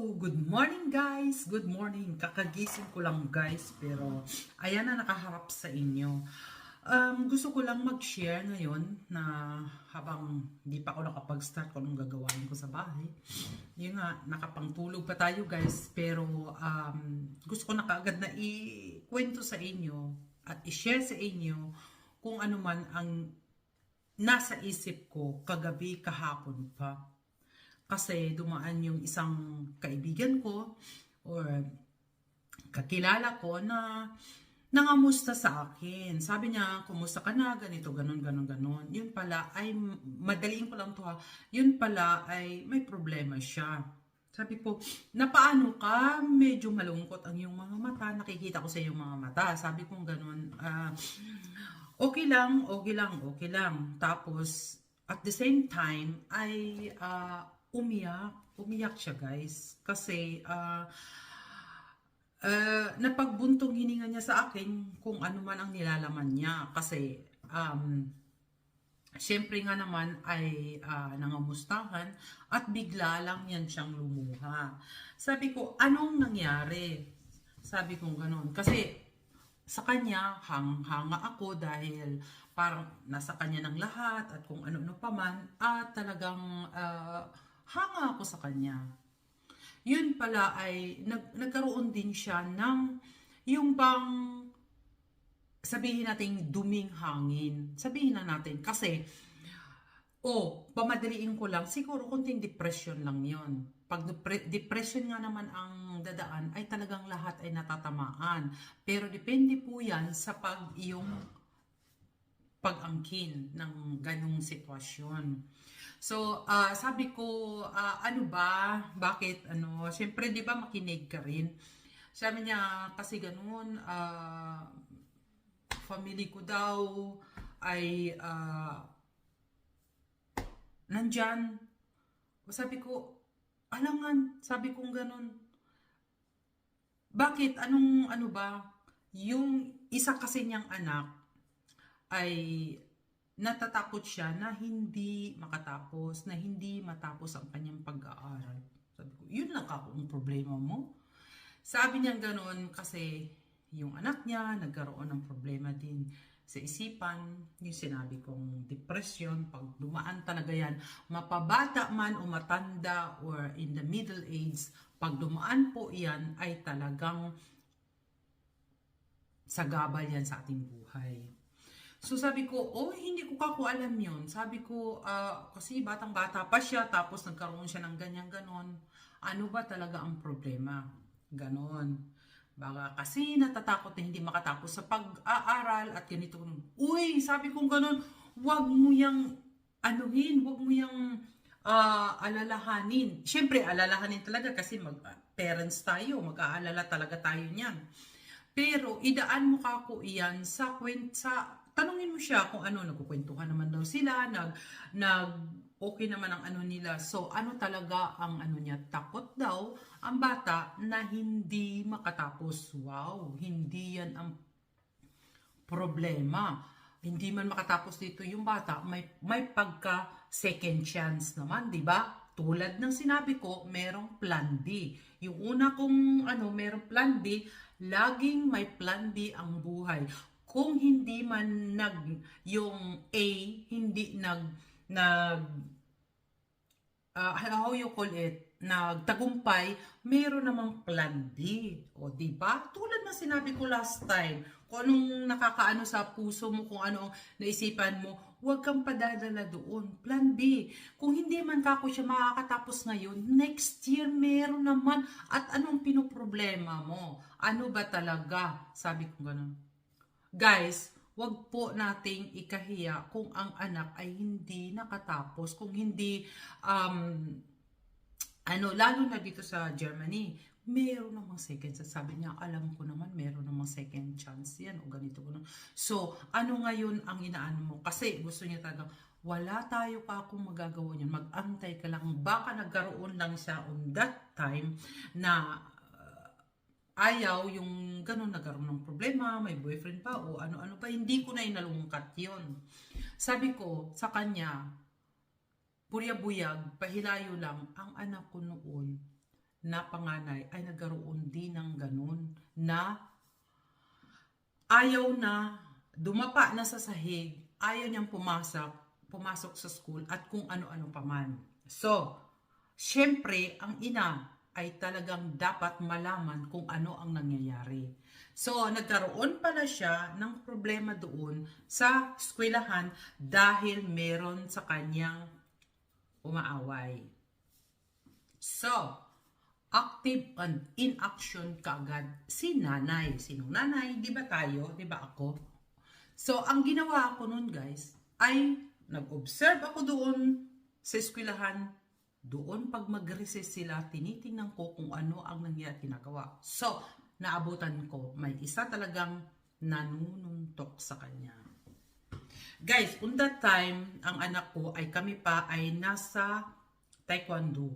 good morning guys! Good morning! Kakagising ko lang guys, pero ayan na nakaharap sa inyo. Um, gusto ko lang mag-share ngayon na habang di pa ako nakapag-start kung anong gagawain ko sa bahay. Yun nga, nakapangtulog pa tayo guys, pero um, gusto ko na kaagad na ikwento sa inyo at i-share sa inyo kung ano man ang nasa isip ko kagabi kahapon pa kasi dumaan yung isang kaibigan ko or kakilala ko na nangamusta sa akin. Sabi niya, kumusta ka na, ganito, ganon, ganon, ganon. Yun pala ay, madaliin ko lang to ha, yun pala ay may problema siya. Sabi ko, na paano ka? Medyo malungkot ang iyong mga mata. Nakikita ko sa iyong mga mata. Sabi ko ganon, ah, okay lang, okay lang, okay lang. Tapos, at the same time, ay ah, umiyak. Umiyak siya, guys. Kasi, ah, ah, napagbuntong hininga niya sa akin kung ano man ang nilalaman niya. Kasi, um, Siyempre nga naman ay ah, nangamustahan at bigla lang yan siyang lumuha. Sabi ko, anong nangyari? Sabi ko ganun. Kasi sa kanya, hang-hanga ako dahil parang nasa kanya ng lahat at kung ano-ano pa man at talagang ah, hanga ako sa kanya. Yun pala ay nag, nagkaroon din siya ng yung bang sabihin natin duming hangin. Sabihin na natin kasi o pamadaliin ko lang siguro kunting depression lang 'yon. Pag depre- depression nga naman ang dadaan ay talagang lahat ay natatamaan. Pero depende po 'yan sa pag iyong pag-angkin ng ganong sitwasyon. So, ah, sabi ko, ah, ano ba? Bakit? Ano? Siyempre, di ba makinig ka rin? Sabi niya, kasi ganun, ah, family ko daw ay ah, nandyan. Sabi ko, alangan, sabi kong ganun. Bakit? Anong ano ba? Yung isa kasi niyang anak ay natatakot siya na hindi makatapos, na hindi matapos ang kanyang pag-aaral. Sabi ko, yun lang ako ang problema mo. Sabi niya ganoon kasi yung anak niya nagkaroon ng problema din sa isipan, yung sinabi kong depression, pag dumaan talaga yan, mapabata man o matanda or in the middle age, pag dumaan po yan ay talagang sagabal yan sa ating buhay. So sabi ko, oh hindi ko kako alam yon. Sabi ko, ah, kasi batang bata pa siya, tapos nagkaroon siya ng ganyan ganon. Ano ba talaga ang problema? Ganon. Baka kasi natatakot na hindi makatapos sa pag-aaral at ganito. Uy, sabi kong ganon, wag mo yang anuhin, wag mo yang ah, alalahanin. Siyempre, alalahanin talaga kasi mag, parents tayo, mag-aalala talaga tayo niyan. Pero idaan mo ka ko iyan sa kwent sa tanungin mo siya kung ano nagkukwentuhan naman daw sila, nag nag okay naman ang ano nila. So ano talaga ang ano niya takot daw ang bata na hindi makatapos. Wow, hindi yan ang problema. Hindi man makatapos dito yung bata, may may pagka second chance naman, 'di ba? Tulad ng sinabi ko, merong plan B. Yung una kong ano, merong plan B, laging may plan B ang buhay. Kung hindi man nag yung A hindi nag nag uh, how you call it, nagtagumpay, meron namang plan B. O, di ba? Tulad ng sinabi ko last time, kung anong nakakaano sa puso mo, kung anong naisipan mo, huwag kang padadala doon. Plan B. Kung hindi man kako siya makakatapos ngayon, next year meron naman. At anong pinoproblema mo? Ano ba talaga? Sabi ko ganun. Guys, wag po nating ikahiya kung ang anak ay hindi nakatapos, kung hindi um, ano, lalo na dito sa Germany, meron namang second chance. Sabi niya, alam ko naman, meron namang second chance yan o ganito. Ganun. So, ano ngayon ang inaano mo? Kasi gusto niya talaga, wala tayo pa akong magagawa niyan. Mag-antay ka lang. Baka nagkaroon lang siya on that time na ayaw yung ganun nagkaroon ng problema, may boyfriend pa o ano-ano pa. Hindi ko na inalungkat yon Sabi ko sa kanya, buya-buyag, pahilayo lang, ang anak ko noon, na panganay ay nagkaroon din ng ganun na ayaw na dumapa na sa sahig, ayaw niyang pumasok, pumasok sa school at kung ano-ano pa man. So, syempre, ang ina ay talagang dapat malaman kung ano ang nangyayari. So, nagkaroon pala siya ng problema doon sa eskwelahan dahil meron sa kanyang umaaway. So, active and in action kaagad si nanay. Sinong nanay? Di ba tayo? Di ba ako? So, ang ginawa ko nun guys, ay nag-observe ako doon sa eskwelahan. Doon pag mag-recess sila, tinitingnan ko kung ano ang nangyayari ginagawa. So, naabutan ko, may isa talagang nanununtok sa kanya. Guys, on that time, ang anak ko ay kami pa ay nasa taekwondo.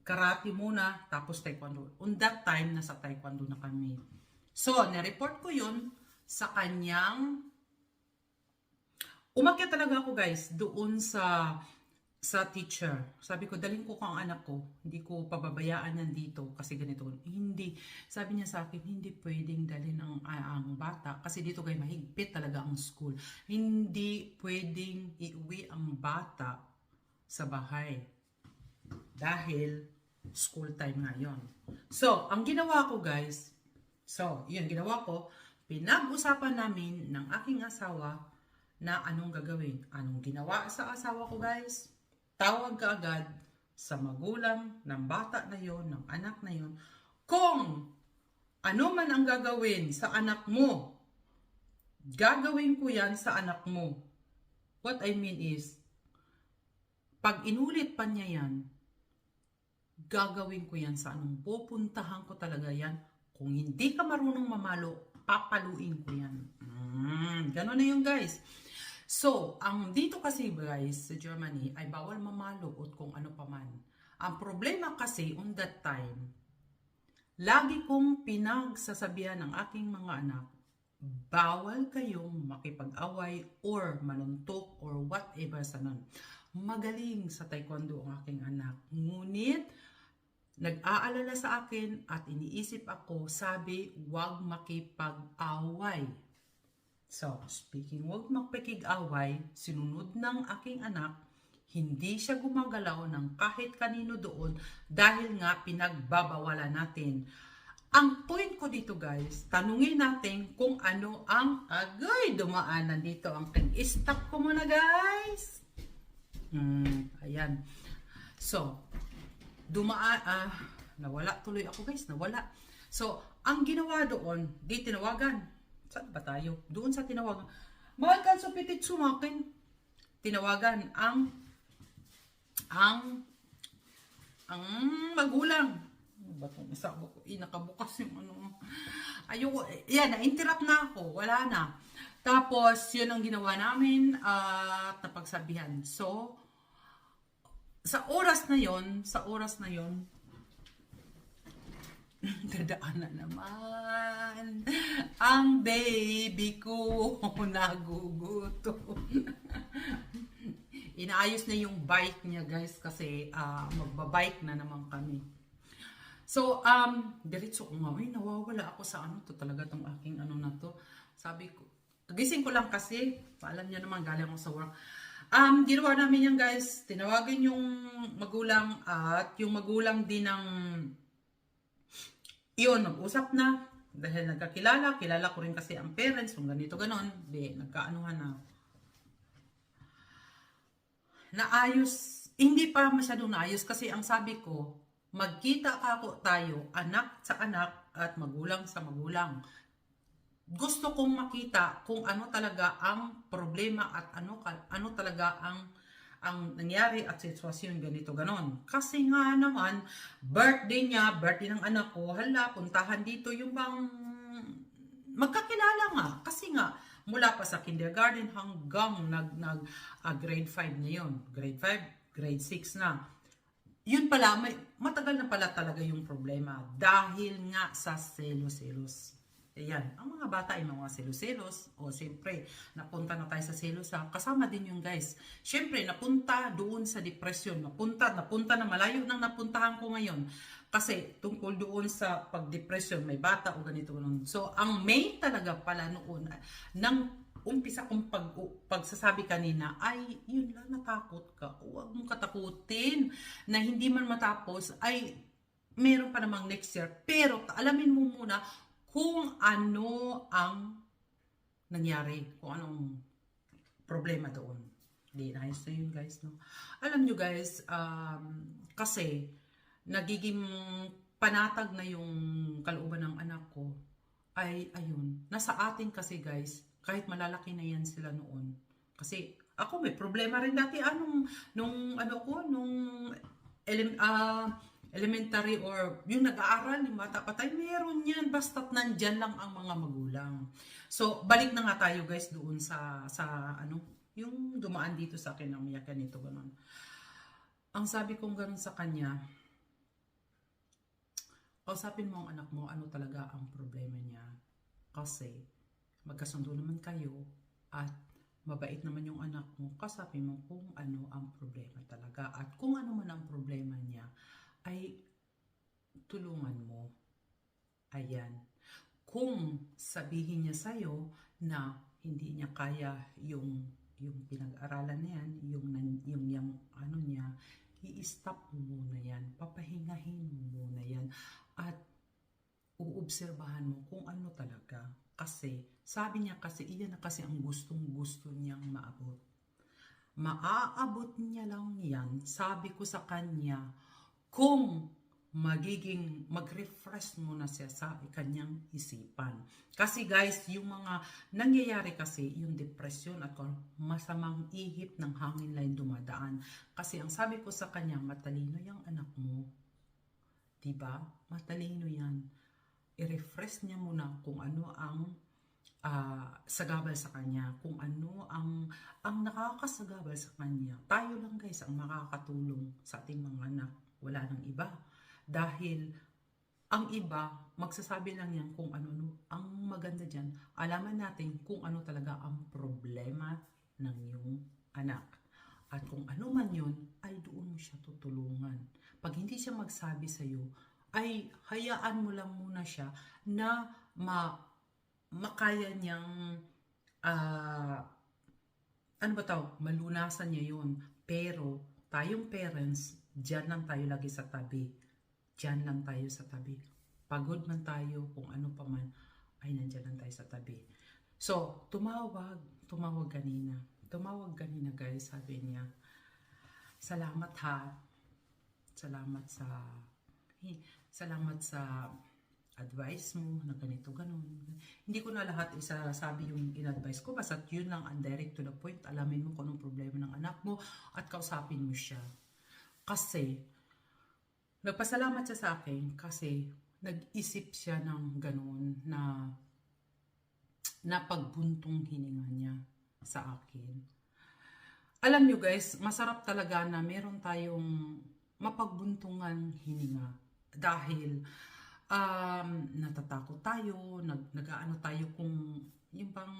Karate muna, tapos taekwondo. On that time, nasa taekwondo na kami. So, na-report ko yun sa kanyang umakyat talaga ako guys doon sa sa teacher. Sabi ko, dalhin ko kang anak ko. Hindi ko pababayaan yan dito kasi ganito. Hindi. Sabi niya sa akin, hindi pwedeng dalhin ang, ang bata kasi dito kay mahigpit talaga ang school. Hindi pwedeng iuwi ang bata sa bahay. Dahil school time nga yon. So, ang ginawa ko guys, so, yun, ginawa ko, pinag-usapan namin ng aking asawa na anong gagawin. Anong ginawa sa asawa ko guys? Tawag ka agad sa magulang ng bata na yon, ng anak na yon, kung ano man ang gagawin sa anak mo, gagawin ko yan sa anak mo. What I mean is, pag inulit pa niya yan, gagawin ko yan sa anong pupuntahan ko talaga yan. Kung hindi ka marunong mamalo, papaluin ko yan. Mm, ganun na yun guys. So, ang dito kasi guys sa Germany ay bawal mamalo at kung ano pa man. Ang problema kasi on that time, lagi kong pinagsasabihan ng aking mga anak, bawal kayong makipag-away or manuntok or whatever sa nun. Magaling sa taekwondo ang aking anak. Ngunit, nag-aalala sa akin at iniisip ako, sabi, wag makipag-away. So, speaking wag magpakig-away, sinunod ng aking anak, hindi siya gumagalaw ng kahit kanino doon dahil nga pinagbabawalan natin. Ang point ko dito guys, tanungin natin kung ano ang agay dumaanan dito. Ang stop ko muna guys. Hmm, ayan. So, dumaan, ah, nawala tuloy ako guys, nawala. So, ang ginawa doon, di tinawagan. Saan ba tayo? Doon sa tinawagan. Mahal ka sa pitit sumakin. Tinawagan ang ang ang magulang. Ba itong isa ko? Eh, nakabukas yung ano. Ayoko. Yan, na-interrupt na ako. Wala na. Tapos, yun ang ginawa namin at napagsabihan. So, sa oras na yon, sa oras na yon, dadaanan naman ang baby ko nagugutom. Inaayos na yung bike niya guys kasi uh, magbabike na naman kami. So, um, diretso ko nga, nawawala ako sa ano to talaga tong aking ano na to. Sabi ko, gising ko lang kasi, alam niya naman, galing ako sa work. Um, ginawa namin yan guys, tinawagan yung magulang at yung magulang din ng yun, nag-usap na. Dahil nagkakilala, kilala ko rin kasi ang parents, kung ganito ganon, di, nagkaanuhan na. Naayos, hindi pa masyadong naayos kasi ang sabi ko, magkita ako tayo, anak sa anak at magulang sa magulang. Gusto kong makita kung ano talaga ang problema at ano, ano talaga ang ang nangyari at sitwasyon ganito ganon. Kasi nga naman, birthday niya, birthday ng anak ko, hala, puntahan dito yung bang magkakilala nga. Kasi nga, mula pa sa kindergarten hanggang nag, nag uh, grade 5 na yun. Grade 5, grade 6 na. Yun pala, may, matagal na pala talaga yung problema dahil nga sa selos-selos. Ayan, ang mga bata ay mga selos-selos. O siyempre, napunta na tayo sa selos ha. Kasama din yung guys. Siyempre, napunta doon sa depression. Napunta, napunta na malayo nang napuntahan ko ngayon. Kasi tungkol doon sa pag-depression, may bata o ganito. ganun. So, ang main talaga pala noon, nang umpisa kong pag, pagsasabi kanina, ay, yun lang, natakot ka. Huwag mong katakutin na hindi man matapos, ay, meron pa namang next year. Pero, alamin mo muna kung ano ang nangyari, kung anong problema doon. Di nice na yun guys, no? Alam nyo guys, um, kasi nagiging panatag na yung kalooban ng anak ko, ay ayun, nasa atin kasi guys, kahit malalaki na yan sila noon. Kasi ako may problema rin dati anong nung ano ko nung elim, ah, elementary or yung nag-aaral yung bata pa tayo meron yan basta't nandyan lang ang mga magulang. So balik na nga tayo guys doon sa sa ano yung dumaan dito sa akin ang umiyakan nito ganun. Ang sabi kong ganun sa kanya, kausapin mo ang anak mo ano talaga ang problema niya. Kasi magkasundo naman kayo at mabait naman yung anak mo, kasapin mo kung ano ang problema talaga. At kung ano man ang problema niya, ay tulungan mo. Ayan. Kung sabihin niya sa'yo na hindi niya kaya yung yung pinag-aralan na yan, yung, yung, yung ano niya, i-stop mo muna yan, papahingahin mo muna yan, at uobserbahan mo kung ano talaga. Kasi, sabi niya kasi, iyan na kasi ang gustong gusto niyang maabot. Maaabot niya lang yan, sabi ko sa kanya, kung magiging mag-refresh muna siya sa kanyang isipan. Kasi guys, yung mga nangyayari kasi, yung depression at masamang ihip ng hangin lang dumadaan. Kasi ang sabi ko sa kanya, matalino yung anak mo. Diba? Matalino yan. I-refresh niya muna kung ano ang ah, sagabal sa kanya, kung ano ang ang nakakasagabal sa kanya. Tayo lang guys ang makakatulong sa ating mga anak. Wala nang iba. Dahil ang iba, magsasabi lang yan kung ano, no, ang maganda dyan, alaman natin kung ano talaga ang problema ng iyong anak. At kung ano man yun, ay doon mo siya tutulungan. Pag hindi siya magsabi sa'yo, ay hayaan mo lang muna siya na ma makaya niyang ah, ano ba tawag, malunasan niya yun. Pero tayong parents, dyan lang tayo lagi sa tabi. Dyan lang tayo sa tabi. Pagod man tayo, kung ano pa man, ay nandyan lang tayo sa tabi. So, tumawag, tumawag kanina. Tumawag kanina guys, sabi niya, salamat ha. Salamat sa, eh, salamat sa advice mo na ganito, ganun. Hindi ko na lahat isasabi yung in-advise ko, basta yun lang ang direct to the point. Alamin mo kung anong problema ng anak mo at kausapin mo siya. Kasi, nagpasalamat siya sa akin kasi nag-isip siya ng ganun na na pagbuntong hininga niya sa akin. Alam nyo guys, masarap talaga na meron tayong mapagbuntungan hininga dahil um, natatakot tayo, nag, nag-ano tayo kung, yung bang,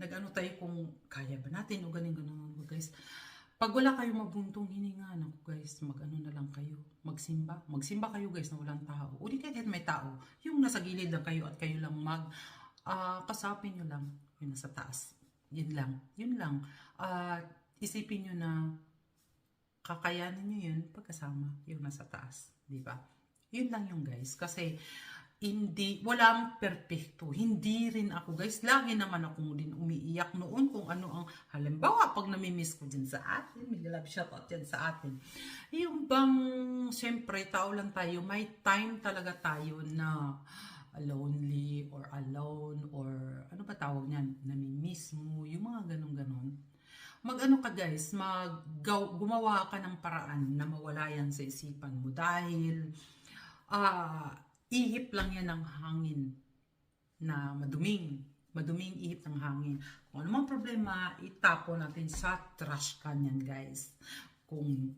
nag-ano tayo kung kaya ba natin o ganun ganun guys. Pag wala kayong mabuntong hininga, naku guys, mag-ano na lang kayo, magsimba. Magsimba kayo guys na walang tao. O kahit may tao, yung nasa gilid lang kayo at kayo lang mag, ah, kasapin nyo lang, yung nasa taas. Yun lang, yun lang. At isipin nyo na kakayanin nyo yun pagkasama yung nasa taas, ba? Yun lang yung guys. Kasi, hindi, walang perfecto. Hindi rin ako guys. Lagi naman ako din umiiyak noon kung ano ang, halimbawa, pag namimiss ko din sa atin, may love shoutout yan sa atin. Yung bang, syempre, tao lang tayo, may time talaga tayo na lonely or alone or ano ba tawag niyan, namimiss mo, yung mga ganun-ganon mag-ano ka guys, mag gumawa ka ng paraan na mawala yan sa isipan mo dahil ah ihip lang yan ng hangin na maduming maduming ihip ng hangin. Kung ano mang problema, itapo natin sa trash can yan guys. Kung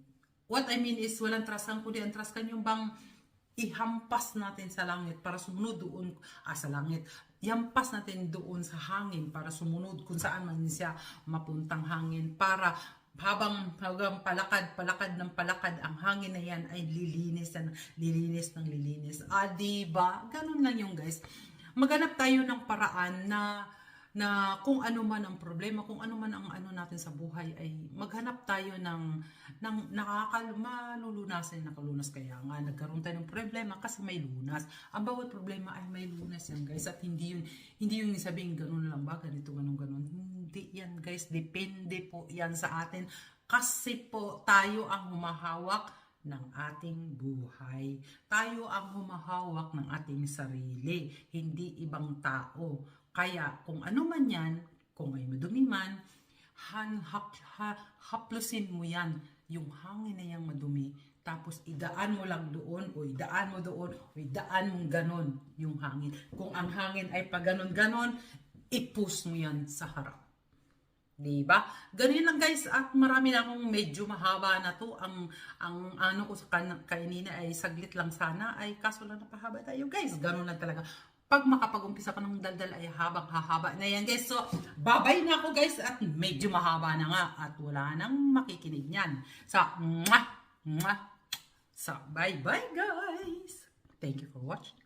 what I mean is walang trash can kundi ang trash can yung bang ihampas natin sa langit para sumunod doon ah, sa langit. Yampas natin doon sa hangin para sumunod kung saan man siya mapuntang hangin para habang habang palakad, palakad ng palakad, ang hangin na yan ay lilinis ng lilinis ng lilinis. Ah, di ba? Ganun lang yung guys. Maganap tayo ng paraan na na kung ano man ang problema, kung ano man ang ano natin sa buhay ay maghanap tayo ng ng nakakal malulunasan nakulunas kaya nga nagkaroon tayo ng problema kasi may lunas. Ang bawat problema ay may lunas yan guys at hindi yun hindi yung sabihin ganun lang ba ganito ganun ganun. Hindi yan guys, depende po yan sa atin kasi po tayo ang humahawak ng ating buhay. Tayo ang humahawak ng ating sarili, hindi ibang tao. Kaya kung ano man yan, kung ay madumi man, han, hap, ha, haplusin mo yan, yung hangin na yung madumi, tapos idaan mo lang doon, o idaan mo doon, o idaan mong ganon yung hangin. Kung ang hangin ay pa ganon-ganon, ipus mo yan sa harap. Di ba? Ganun lang guys at marami na akong medyo mahaba na to. Ang ang ano ko sa kainina ay saglit lang sana ay kaso lang napahaba tayo guys. Ganun lang talaga. Pag makapag-umpisa ka ng daldal ay habang hahaba na yan guys. So, babay na ako guys at medyo mahaba na nga at wala nang makikinig niyan. So, mwah, mwah. So, bye-bye guys. Thank you for watching.